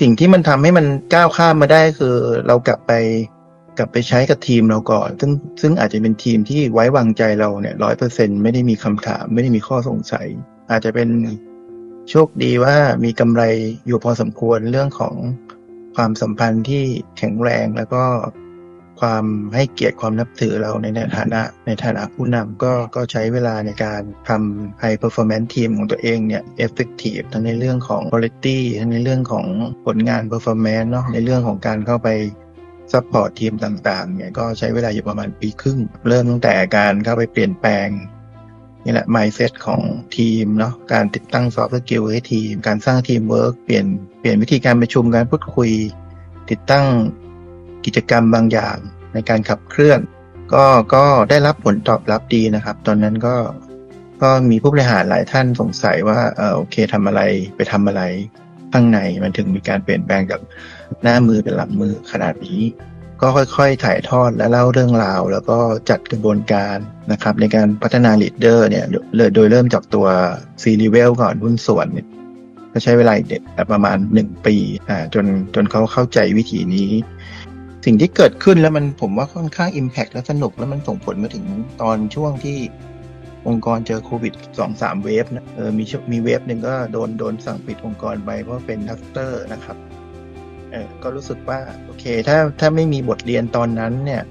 สิ่งที่มันทำให้มันก้าวข้ามมาได้คือ เรากลับไปกลับไปใช้กับทีมเราก่อน ซึ่งซึ่งอาจจะเป็นทีมที่ไว้วางใจเราเนี่ยร้อยเปอร์เซ็นไม่ได้มีคำถาม ไม่ได้มีข้อสงสัย อาจจะเป็นโชคดีว่ามีกำไรอยู่พอสมควรเรื่องของความสัมพันธ์ที่แข็งแรงแล้วก็ ความให้เกียรติความนับถือเราในฐานะในฐานะผู้นำก็ก็ใช้เวลาในการทำ high performance team ของตัวเองเนี่ย effective ทั้งในเรื่องของ quality ทั้งในเรื่องของผลงาน performance เนาะในเรื่องของการเข้าไปซัพพอร์ตทีมต่างๆเนี่ยก็ใช้เวลาอยู่ประมาณปีครึ่ง เริ่มตั้งแต่การเข้าไปเปลี่ยนแปลงนี่แหละ mindset ของทีมเนาะการติดตั้ง soft skill ให้ทีม การสร้างทีมเวิร์กเปลี่ยนเปลี่ยนวิธีการประชุมการพูดคุย ติดตั้ง กิจกรรมบางอย่างในการขับเคลื่อน ก็ก็ได้รับผลตอบรับดีนะครับ ตอนนั้นก็ก็มีผู้บริหารหลายท่านสงสัยว่าเออโอเคทำอะไรไปทำอะไรข้างในมันถึงมีการเปลี่ยนแปลงจากหน้ามือเป็นหลังมือขนาดนี้ ก็ค่อยๆ ถ่ายทอดและเล่าเรื่องราว แล้วก็จัดกระบวนการนะครับ ในการพัฒนาลีดเดอร์เนี่ยโดยเริ่มจากตัว C level ก่อนหุ้นส่วนเนี่ยก็ใช้เวลาเด็ดประมาณ 1 ปีอ่าจนจนเขาเข้าใจวิธีนี้ สิ่งที่เกิดขึ้นแล้วมันผมว่าค่อนข้าง Impact และสนุกแล้วมันส่งผลมาถึงตอนช่วงที่องค์กรเจอโควิดสองสามเวฟนะเออมีช่วงมีเวฟหนึ่งก็โดนโดนสั่งปิดองค์กรไปเพราะเป็นทัสเตอร์นะครับเออก็รู้สึกว่าโอเค ถ้าถ้าไม่มีบทเรียนตอนนั้นเนี่ย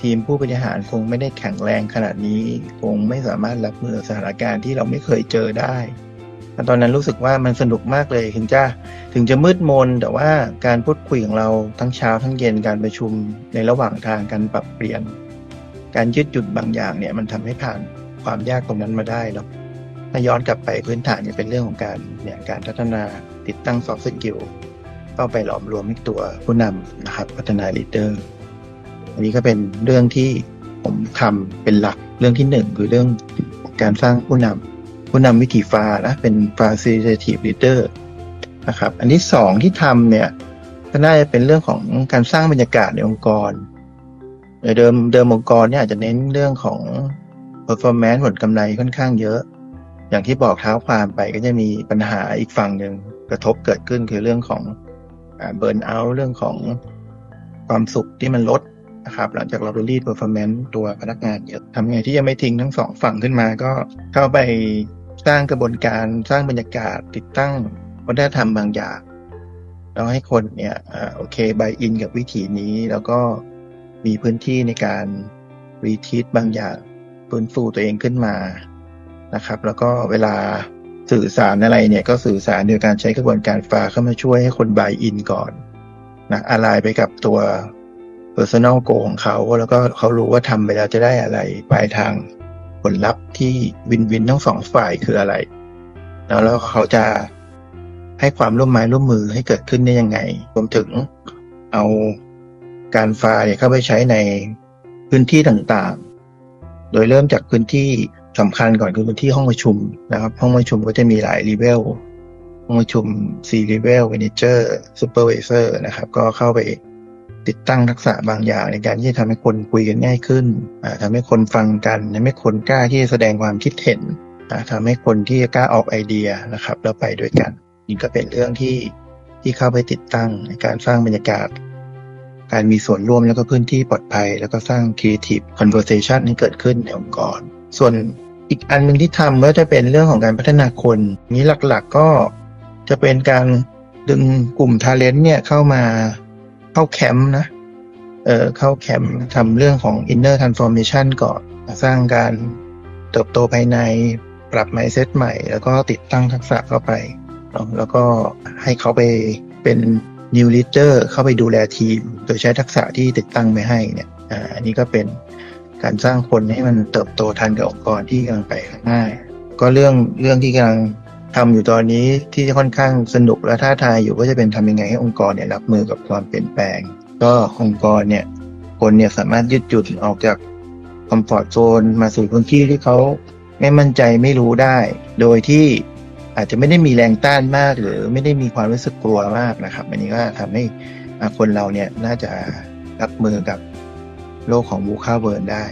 ทีมผู้บริหารคงไม่ได้แข็งแรงขนาดนี้ คงไม่สามารถรับมือสถานการณ์ที่เราไม่เคยเจอได้ ต่ตอนนั้นรู้สึกว่ามันสนุกมากเลยถึงจะถึงจะมืดมน แต่ว่าการพูดคุยของเราทั้งเช้าทั้งเย็นการประชุมในระหว่างทางการปรับเปลี่ยน การยืดหยุ่นบางอย่างเนี่ยมันทำให้ผ่านความยากตรงนั้นมาได้แล้วถ้าย้อนกลับไปพื้นฐานเนี่ยเป็นเรื่องของการเนี่ยการพัฒนาติดตั้ง soft skill เข้าไปหลอมรวมให้ตัวผู้นำนะครับพัฒนาลีดเดอร์อันนี้ก็เป็นเรื่องที่ผมทำเป็นหลักเรื่องที่หนึ่งคือเรื่องการสร้างผู้นำ ผู้นำวิถีฟ้านะเป็น facilitative leader นะครับ อันที่สองที่ทำเนี่ยก็น่าจะเป็นเรื่องของการสร้างบรรยากาศในองค์กรเดิมเดิมองค์กรเนี่ยอาจจะเน้นเรื่องของ performance ผลกำไรค่อนข้างเยอะ อย่างที่บอกเท้าความไปก็จะมีปัญหาอีกฝั่งหนึ่งกระทบเกิดขึ้นคือเรื่องของเบิร์นเอาเรื่องของความสุขที่มันลดนะครับหลังจากเราไปรีด performance ตัวพนักงานเยอะทำไงที่จะไม่ทิ้งทั้งสองฝั่งขึ้นมาก็เข้าไป สร้างกระบวนการสร้างบรรยากาศ ติดตั้งวัฒนธรรมบางอย่างแล้วให้คนเนี่ยโอเคบายอินกับวิถีนี้ แล้วก็มีพื้นที่ในการรีทีทบางอย่างฟื้นฟูตัวเองขึ้นมานะครับ แล้วก็เวลาสื่อสารอะไรเนี่ยก็สื่อสารโดยการใช้กระบวนการฟ้าเข้ามาช่วยให้คนบายอินก่อนนะอะไรไปกับตัว personal goal ของเขา แล้วก็เขารู้ว่าทำไปแล้วจะได้อะไรปลายทาง ผลลัพธ์ที่วินวินทั้งสองฝ่ายคืออะไร แล้วแล้วเขาจะให้ความร่วมไม้ร่วมมือให้เกิดขึ้นได้ยังไง รวมถึงเอาการฟ้าเนี่ยเข้าไปใช้ในพื้นที่ต่างๆ โดยเริ่มจากพื้นที่สำคัญก่อนคือพื้นที่ห้องประชุมนะครับ ห้องประชุมก็จะมีหลายรีเวลห้องประชุม C level manager supervisor นะครับ ก็เข้าไป ติดตั้งทักษะบางอย่าง ในการที่จะทำให้คนคุยกันง่ายขึ้นทำให้คนฟังกันทำให้คนกล้าที่จะแสดงความคิดเห็นทำให้คนที่กล้าออกไอเดียนะครับ แล้วไปด้วยกัน นี่ก็เป็นเรื่องที่ที่เข้าไปติดตั้งในการสร้างบรรยากาศ การมีส่วนร่วมแล้วก็พื้นที่ปลอดภัย แล้วก็สร้าง creative conversation ให้เกิดขึ้นในองค์กร ส่วนอีกอันหนึ่งที่ทำก็จะเป็นเรื่องของการพัฒนาคนนี้หลักๆก็จะเป็นการดึงกลุ่มทาเลนต์เนี่ยเข้ามา เข้าแคมป์นะ เออเข้าแคมป์ทำเรื่องของ inner transformation ก่อนสร้างการเติบโตภายในปรับ mindset ใหม่ แล้วก็ติดตั้งทักษะเข้าไป แล้วก็ให้เขาไปเป็น new leader เข้าไปดูแลทีม โดยใช้ทักษะที่ติดตั้งไปให้เนี่ยอันนี้ก็เป็นการสร้างคนให้มันเติบโตทันกับองค์กรที่กำลังไปข้างหน้า ก็เรื่องเรื่องที่กำลัง ทำอยู่ตอนนี้ที่ค่อนข้างสนุกและท้าทายอยู่ก็จะเป็นทำยังไงให้องค์กรเนี่ยรับมือกับความเปลี่ยนแปลง ก็องค์กรเนี่ยคนเนี่ยสามารถยืดหยุ่นออกจากคอมฟอร์ทโซนมาสู่พื้นที่ที่เขาไม่มั่นใจไม่รู้ได้ โดยที่อาจจะไม่ได้มีแรงต้านมาก หรือไม่ได้มีความรู้สึกกลัวมากนะครับ อันนี้ก็ทำให้คนเราเนี่ยน่าจะรับมือกับโลกของบูคาเวิร์นได้